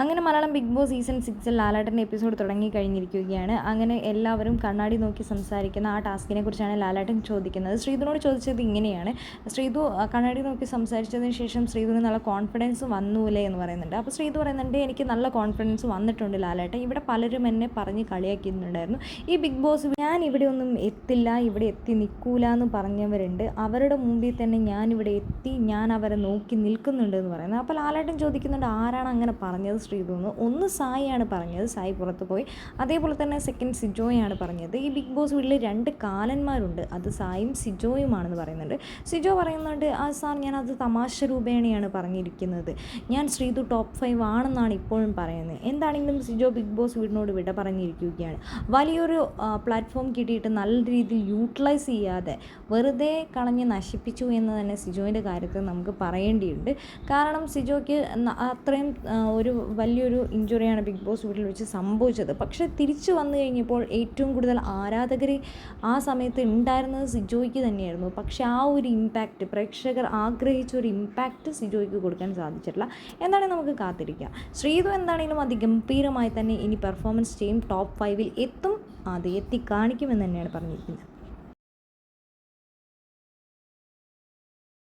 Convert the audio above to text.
അങ്ങനെ Malayalam big boss season സിക്സിൽ ലാലേട്ടന്റെ എപ്പിസോഡ് തുടങ്ങി കഴിഞ്ഞിരിക്കുകയാണ്. അങ്ങനെ എല്ലാവരും കണ്ണാടി നോക്കി സംസാരിക്കുന്ന ആ ടാസ്കിനെ കുറിച്ചാണ് ലാലേട്ടൻ ചോദിക്കുന്നത്. ശ്രീധുവിനോട് ചോദിച്ചത് ഇങ്ങനെയാണ്. ശ്രീധു കണ്ണാടി നോക്കി സംസാരിച്ചതിന് ശേഷം ശ്രീധുവിന് നല്ല കോൺഫിഡൻസ് വന്നൂലേ എന്ന് പറയുന്നുണ്ട്. അപ്പോൾ ശ്രീധു പറയുന്നുണ്ട് എനിക്ക് നല്ല കോൺഫിഡൻസ് വന്നിട്ടുണ്ട് ലാലേട്ടൻ. ഇവിടെ പലരും എന്നെ പറഞ്ഞ് കളിയാക്കിയിട്ടുണ്ടായിരുന്നു. ഈ ബിഗ് ബോസ് ഞാൻ ഇവിടെ ഒന്നും എത്തില്ല ഇവിടെ എത്തി നിൽക്കൂല എന്ന് പറഞ്ഞവരുണ്ട്. അവരുടെ മുമ്പിൽ തന്നെ ഞാൻ ഇവിടെ എത്തി ഞാൻ അവരെ നോക്കി നിൽക്കുന്നുണ്ട് എന്ന് പറയുന്നത്. അപ്പോൾ ലാലാട്ടൻ ചോദിക്കുന്നുണ്ട് ആരാണ് അങ്ങനെ പറഞ്ഞത്? ശ്രീധു എന്ന് ഒന്ന് സായിയാണ് പറഞ്ഞത്. സായി പുറത്ത് പോയി. അതേപോലെ തന്നെ സെക്കൻഡ് സിജോയാണ് പറഞ്ഞത്. ഈ ബിഗ് ബോസ് വീട്ടിൽ രണ്ട് കാലന്മാരുണ്ട്. അത് സായും സിജോയുമാണെന്ന് പറയുന്നുണ്ട്. സിജോ പറയുന്നുണ്ട് ആ സാർ ഞാൻ അത് തമാശ രൂപേണയാണ് പറഞ്ഞിരിക്കുന്നത്. ഞാൻ ശ്രീതു ടോപ്പ് ഫൈവ് ആണെന്നാണ് ഇപ്പോഴും പറയുന്നത്. എന്താണെങ്കിലും സിജോ ബിഗ് ബോസ് വീടിനോട് വിട പറഞ്ഞിരിക്കുകയാണ്? വലിയൊരു പ്ലാറ്റ്ഫോം കിട്ടിയിട്ട് നല്ല രീതിയിൽ യൂട്ടിലൈസ് ചെയ്യാതെ വെറുതെ കളഞ്ഞ് നശിപ്പിച്ചു എന്ന് തന്നെ സിജോയിന്റെ കാര്യത്തിൽ നമുക്ക് പറയേണ്ടിയുണ്ട്. കാരണം സിജോയ്ക്ക് അത്രയും ഒരു വലിയൊരു ഇഞ്ചുറിയാണ് ബിഗ് ബോസ് വീട്ടിൽ വെച്ച് സംഭവിച്ചത്. പക്ഷേ തിരിച്ചു വന്നു കഴിഞ്ഞപ്പോൾ ഏറ്റവും കൂടുതൽ ആരാധകർ ആ സമയത്ത് ഉണ്ടായിരുന്നത് സിജോയ്ക്ക് തന്നെയായിരുന്നു. പക്ഷേ ആ ഒരു ഇമ്പാക്റ്റ് പ്രേക്ഷകർ ആഗ്രഹിച്ച ഒരു ഇമ്പാക്റ്റ് സിജോയ്ക്ക് കൊടുക്കാൻ സാധിച്ചിട്ടില്ല. എന്താണെങ്കിൽ നമുക്ക് കാത്തിരിക്കാം. ശ്രീതു എന്താണെങ്കിലും അതിഗംഭീരമായി തന്നെ ഇനി പെർഫോമൻസ് ചെയ്യും ടോപ്പ് ഫൈവിൽ എത്തും അത് എത്തി കാണിക്കുമെന്ന് തന്നെയാണ് പറഞ്ഞിരിക്കുന്നത്.